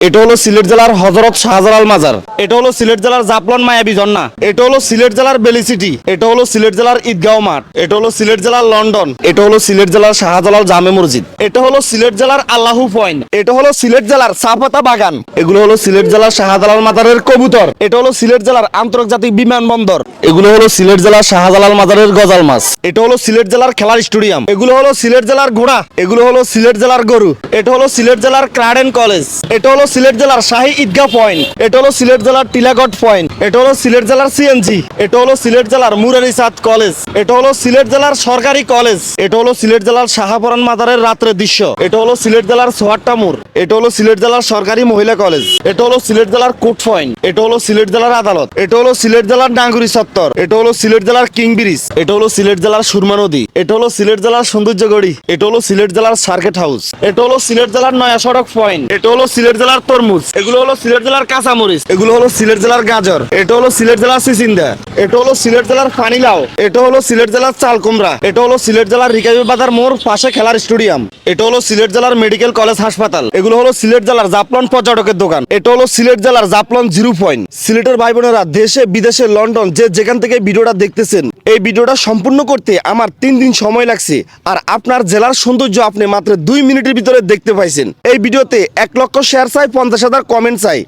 এটা হলো সিলেট জেলার হজরত শাহজালাল মাজার এটা হলো সিলেট জেলার জাপলন মায়াবী ঝর্ণা এটা হলো সিলেট জেলার বেলি সিটি এটা হলো সিলেট জেলার ঈদগাঁও মাঠ এটা হলো সিলেট জেলার লন্ডন এটা হলো সিলেট জেলার শাহজালাল জামে মসজিদ এটা হলো সিলেট জেলার আল্লাহু পয়েন্ট এটা হলো সিলেট জেলার চাপাতা বাগান এগুলো হলো সিলেট জেলার শাহজালাল মাজারের কবুতর এটা হলো সিলেট জেলার আন্তর্জাতিক বিমানবন্দর এগুলো হলো সিলেট জেলার শাহজালাল মাজারের গজাল মাছ এটা হলো সিলেট জেলার খেলার স্টেডিয়াম এগুলো হলো সিলেট জেলার ঘোড়া এগুলো হলো সিলেট জেলার গরু এটা হলো সিলেট জেলার ক্রাডেন কলেজ এটা হলো সিলেট জেলার শাহী ঈদগাহ পয়েন্ট এটা হলো সিলেট জেলার টিলাগড় পয়েন্ট এটা হলো সিলেট জেলার সিএনজি এটা হলো সিলেট জেলার মুরারি সাদ কলেজ এটা হলো সিলেট জেলার সরকারি কলেজ এটা হলো সিলেট জেলার শাহাপরান মাদারের রাত্রের দৃশ্য এটা হলো সিলেট জেলার সোহাট্টামুর এটা হলো সিলেট জেলার সরকারি মহিলা কলেজ এটা হলো সিলেট জেলার কোর্ট পয়েন্ট এটা হলো সিলেট জেলার আদালত এটা হলো সিলেট জেলার ডাঙ্গুরি চত্বর এটা হলো সিলেট জেলার কিং ব্রিজ এটা হলো সিলেট জেলার সুরমা নদী এটা হলো সিলেট জেলার সৌন্দর্যগড়ি এটা হলো সিলেট জেলার সার্কেট হাউস এটা হলো সিলেট জেলার নয়া সড়ক পয়েন্ট এটা হলো সিলেট জেলার তরমুজ এগুলো হলো সিলেট জেলার কাঁচামরিচ এগুলো হলো সিলেট জেলার গাজর এটা হলো সিলেট জেলার সিসিন্দা এটা হলো সিলেট জেলার ফানিলাও এটা হলো সিলেট জেলার চাল কুমড়া এটা হলো সিলেট জেলার রিকাবি বাজার মোড়, পাশে খেলার স্টেডিয়াম। এটা হলো সিলেট জেলার মেডিকেল কলেজ হাসপাতাল। এগুলো হলো সিলেট জেলার জাপলন পর্যটকের দোকান। এটা হলো সিলেট জেলার জাপলন জিরো পয়েন্ট। সিলেটের ভাই বোনেরা দেশে বিদেশে লন্ডন যে যেখান থেকে ভিডিওটা দেখতেছেন এই ভিডিওটা সম্পূর্ণ করতে আমার তিন দিন সময় লাগছে। আর আপনার জেলার সৌন্দর্য আপনি মাত্র দুই মিনিটের ভিতরে দেখতে পাইছেন। এই ভিডিওতে এক লক্ষ শেয়ার চাই, পঞ্চাশ হাজার কমেন্ট চাই।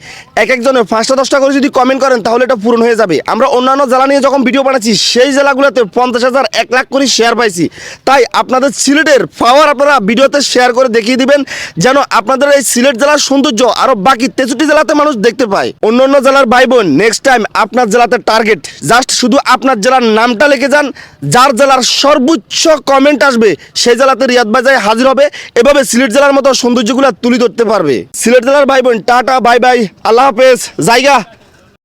এক একজনে পাঁচটা, দশটা করে যদি কমেন্ট করেন, তাহলে এটা পূরণ হয়ে যাবে। আমরা অন্যান্য জেলা নিয়ে যখন ভিডিও বানাচ্ছি, সেই জেলাগুলোতে পঞ্চাশ হাজার, এক লাখ করে শেয়ার পাইছি। তাই আপনাদের সিলেটের পাওয়ার আপনারা ভিডিওতে শেয়ার করে দেখিয়ে দিবেন, যেন আপনাদের এই সিলেট জেলার সৌন্দর্য আরও বাকি তেষট্টি জেলাতে মানুষ দেখতে পায়। অন্য অন্য জেলার ভাই বোন নেক্সট টাইম আপনার জেলাতে টার্গেট জাস্ট শুধু আপনার জেলার নামটা লিখে যান, যার জেলার সর্বোচ্চ কমেন্ট আসবে, সেই জেলাতে রিয়াদ বাজায় হাজির হবে। এভাবে সিলেট জেলার মতো সৌন্দর্যগুলো তুলে ধরতে পারবে। সিলেট জেলার ভাই বোন টাটা বাই বাই আল্লাহ হাফেজ, জায়গা।